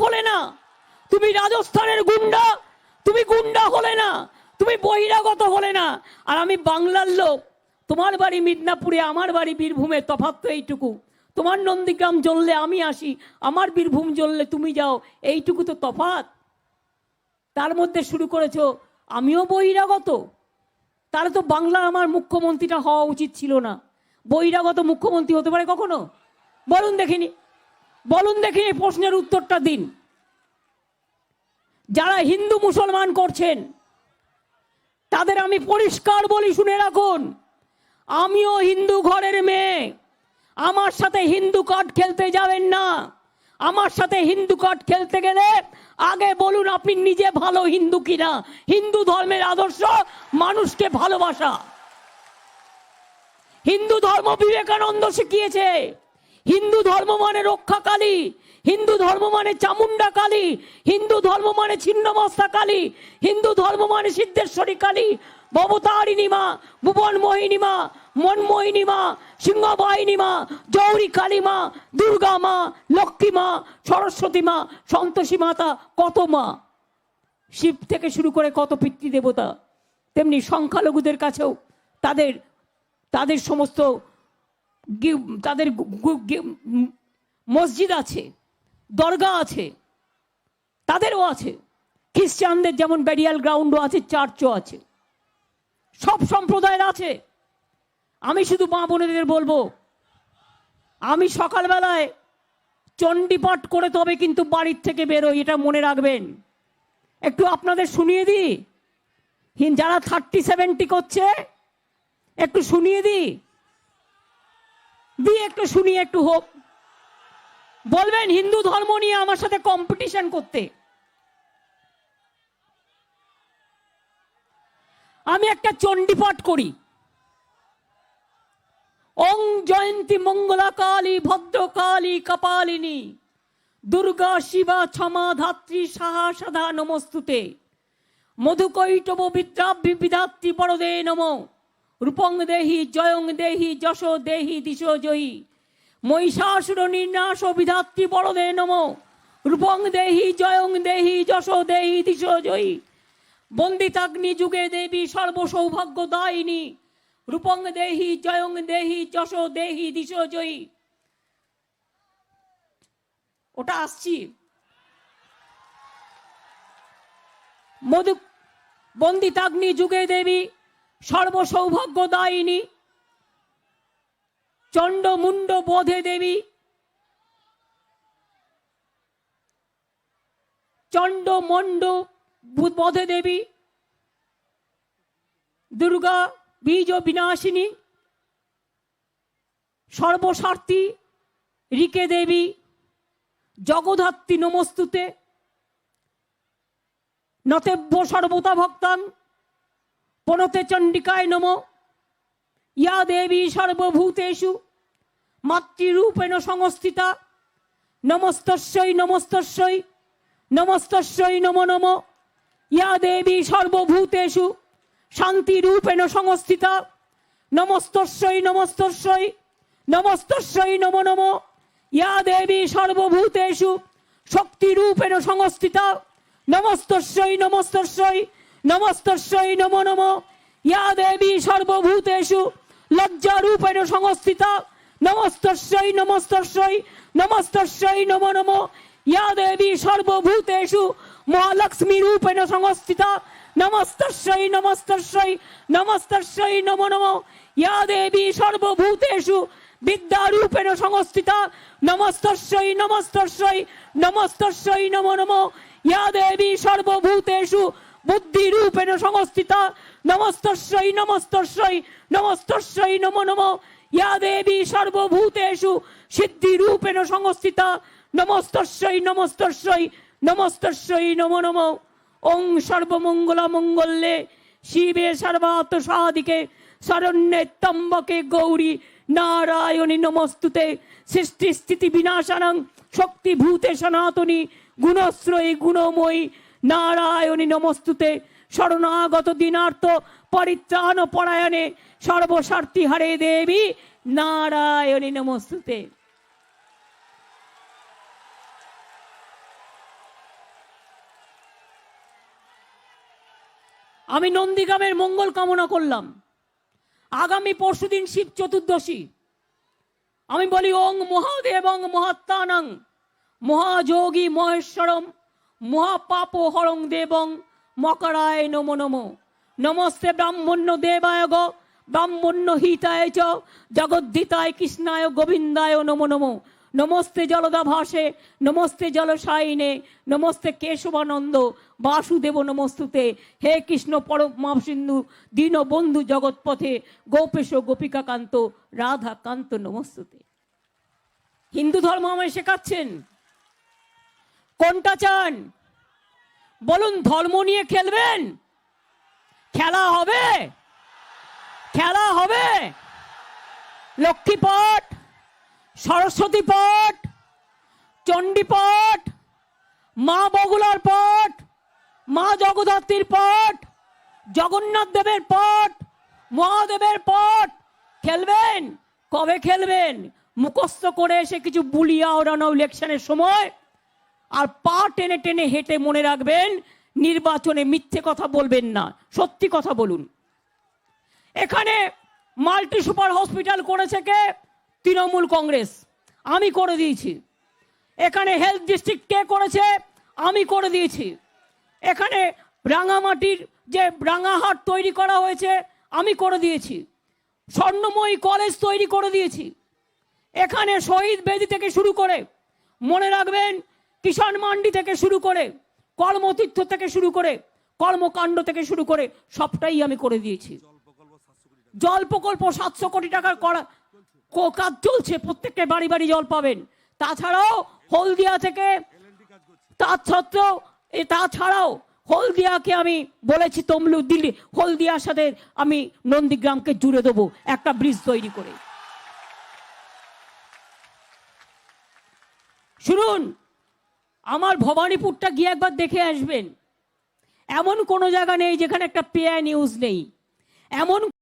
হলে না। তুমি রাজস্থানের গুন্ডা, তুমি গুন্ডা হলে না। তুমি বহিরাগত হলে না। আর আমি বাংলার লোক, তোমার বাড়ি মিদনাপুরে, আমার বাড়ি বীরভূমে তফাৎ তো এইটুকু। তোমার নন্দীগ্রাম জ্বললে আমি আসি, আমার বীরভূম জ্বললে তুমি যাও, এইটুকু তো তফাৎ। তার মধ্যে শুরু করেছ, আমিও বহিরাগত। তাহলে তো বাংলার আমার মুখ্যমন্ত্রীটা হওয়া উচিত ছিল না। বহিরাগত মুখ্যমন্ত্রী হতে পারে কখনো? বলুন দেখিনি। বলুন দেখিনি প্রশ্নের উত্তরটা দিন। যারা হিন্দু মুসলমান করছেন, তাদের আমি পরিষ্কার বলি, শুনে রাখুন। আমিও হিন্দু ঘরের মেয়ে। আমার সাথে হিন্দু কার্ড খেলতে যাবেন না। আমার সাথে হিন্দু কার্ড খেলতে গেলে আগে বলুন আপনি নিজে ভালো হিন্দু কিনা। হিন্দু ধর্মের আদর্শ মানুষকে ভালোবাসা। হিন্দু ধর্ম বিবেকানন্দ শিখিয়েছে। হিন্দু ধর্ম মানে রক্ষা কালী, হিন্দু ধর্ম মানে চামুন্ডা কালী, হিন্দু ধর্ম মানে ছিন্নমস্তা কালী, হিন্দু ধর্ম মানে সিদ্ধেশ্বরী কালী, ভবতারিণী মা ভুবন মোহিনী মা, মনমোহিনী মা, সিংহবাহিনী মা, জৌরি কালী মা, দুর্গা মা, লক্ষ্মী মা, সরস্বতী মা, সন্তোষী মাতা কত মা? শিব থেকে শুরু করে কত পিতৃদেবতা? তেমনি সংখ্যালঘুদের কাছেও তাদের তাদের সমস্ত তাদের মসজিদ আছে দরগা আছে, তাদেরও আছে। খ্রিস্টানদের যেমন ব্যারিয়াল গ্রাউন্ডও আছে চার্চও আছে। সব সম্প্রদায়ের আছে। আমি শুধু মা বোনেদের বলব, আমি সকালবেলায় চণ্ডীপাঠ করে তবে কিন্তু বাড়ির থেকে বেরোই, এটা মনে রাখবেন। একটু আপনাদের শুনিয়ে দিই। যারা থার্টি সেভেন্টি করছে, একটু শুনিয়ে দিই। দিয়ে একটু শুনি একটু হোক। বলবেন হিন্দু ধর্ম নিয়ে আমার সাথে কম্পিটিশন করতে। আমি একটা চণ্ডীপাঠ করি। ওং জয়ন্তী মঙ্গলা কালী ভদ্রকালী কপালিনী। দুর্গা শিবা ক্ষমা ধাত্রী সাহা সদা নমস্তুতে। মধুকৈটব বিদ্রাভ্যি বিধাত্রী বড়দে নম। রূপং দেহি, জয়ং দেহি, যশ দেহি, দিশ জয়ী। মহিষাসুর নির্নাশ বিধাত্রী বড়দে নম। রূপং দেহি, জয়ং দেহি, যশ দেহি, দিশ জয়ী। বন্দিতাগ্নি যুগে দেবী সর্বসৌভাগ্য দায়িনী রূপং দেহি, জয়ং দেহি, যশ দেহি, দিশ জয়ী। ওটা আসছি। মধু বন্দিতাগ্নি যুগে দেবী সর্বসৌভাগ্য দায়িনী চণ্ড মুন্ড বোধে দেবী চণ্ড মণ্ড বোধে দেবী, দুর্গা বীজ বিনাশিনী সর্বস্বার্থী রিকে দেবী, জগধাত্রী নমস্তুতে নতেব্য সর্বতা ভক্তাং পনতে চণ্ডিকায় নম। ইয়া দেবী সর্বভূতেষু, মাতৃরূপেণ সংস্থিতা। নমস্তস্যই নমস্তস্যই নমস্তস্যই নম নম। ইয়া দেবী সর্বভূতেষু, শান্তিরূপেণ সংস্থিতা। নমস্তস্যই নমস্তস্যই নমস্তস্যই নম নম। ইয়া দেবী সর্বভূতেষু, শক্তিরূপেণ সংস্থিতা। নমস্তস্যই নমস্তস্যই নমস্তস্যই নম নম। ইয়া দেবী সর্বভূতেষু, লজ্জারূপেণ সংস্থিতা। নমস্তস্যই নমস্তস্যই নমস্তস্যই নম নম। ইয়া দেবী সর্বভূতেষু মহালক্ষ্মী রূপেণ সংস্থিতা। নমস্তস্যই নমস্তস্যই নমস্তস্যই নম নম। ইয়া দেবী সর্বভূতেষু, বিদ্যারূপেণ সংস্থিতা। নমস্তস্যই নমস্তস্যই নমস্তস্যই নম নম। ইয়া দেবী সর্বভূতেষু বুদ্ধিরূপেণ সংস্থিতা। নমস্তস্যই নমস্তস্যই নমস্তস্যই নম নম। ইয়া দেবী সর্বভূতেষু সিদ্ধিরূপেণ সংস্থিতা। নমস্তস্যই নমস্তস্যই নমস্তস্যই নম নম। ওং সর্বমঙ্গলা মঙ্গলে শিবে সর্বাত সাদিকে শরণ্যে তম্বকে গৌরী নারায়ণী নমস্তুতে। সৃষ্টি স্থিতি বিনাশানং শক্তিভূতে সনাতনী গুণশ্রয়ী গুণময়ী নারায়ণী নমস্তুতে শরণাগত দিনার্থ পরিত্রাণ পরায়ণে সর্বস্বার্থী হারে দেবী নারায়ণী নমস্তুতে। আমি নন্দীগ্রামের মঙ্গল কামনা করলাম। আগামী পরশুদিন শিব চতুর্দশী। আমি বলি ওং মহাদেবং মহাত্মানং মহাযোগী মহেশ্বরম মহাপাপ হরং দেবং মকরায় নমো নমো। নমস্তে ব্রাহ্মণ্য দেবায় গ, ব্রাহ্মণ্য হিতায় চ, জগদ্ধিতায় কৃষ্ণায় গোবিন্দায় নমো নমো। নমস্তে জলদা ভাসে নমস্তে জলসায়িনে, নমস্তে কেশবানন্দ, বাসুদেব নমস্তুতে। হে কৃষ্ণ পরমা সিন্ধু দীনবন্ধু জগৎপথে, গোপেশ গোপিকাকান্ত রাধা কান্ত নমস্তুতে। হিন্দু ধর্ম আমায় শেখাচ্ছেন। কোনটা চান? বলুন, ধর্ম নিয়ে খেলবেন? খেলা হবে? খেলা হবে? লক্ষ্মীপট সরস্বতী পট? চণ্ডী পাঠ মা বগুলার পট? মা জগদ্ধাত্রীর পট? জগন্নাথ দেবের পাঠ মহাদেবের পট? খেলবেন? কবে খেলবেন? মুখস্থ করে এসে কিছু বুলিয়া ওড়ানো ইলেকশনের সময় আর পা টেনে টেনে হেঁটে মনে রাখবেন, নির্বাচনে মিথ্যে কথা বলবেন না, সত্যি কথা বলুন। এখানে মাল্টি সুপার হসপিটাল করেছে কে? তৃণমূল কংগ্রেস। আমি করে দিয়েছি। এখানে হেলথ ডিস্ট্রিক্ট কে করেছে? আমি করে দিয়েছি। এখানে রাঙামাটির যে রাঙাহাট তৈরি করা হয়েছে, আমি করে দিয়েছি। স্বর্ণময়ী কলেজ তৈরি করে দিয়েছি। এখানে শহীদ বেদি থেকে শুরু করে মনে রাখবেন কিষাণ মান্ডি থেকে শুরু করে, কর্মতীর্থ থেকে শুরু করে, কর্মকাণ্ড থেকে শুরু করে সবটাই আমি করে দিয়েছি। জল প্রকল্প সাতশো কোটি টাকার করা কাজ চলছে, প্রত্যেককে বাড়ি বাড়ি জল পাবেন। তাছাড়াও হলদিয়া থেকে তা সত্ত্বেও তাছাড়াও হলদিয়াকে আমি বলেছি তমলু দিল্লি, হলদিয়ার সাথে আমি নন্দীগ্রামকে জুড়ে দেবো, একটা ব্রিজ তৈরি করে। শুনুন আমার ভবানীপুরটা গিয়ে একবার দেখে আসবেন। এমন কোনো জায়গা নেই যেখানে একটা পেয়া নিউজ নেই। এমন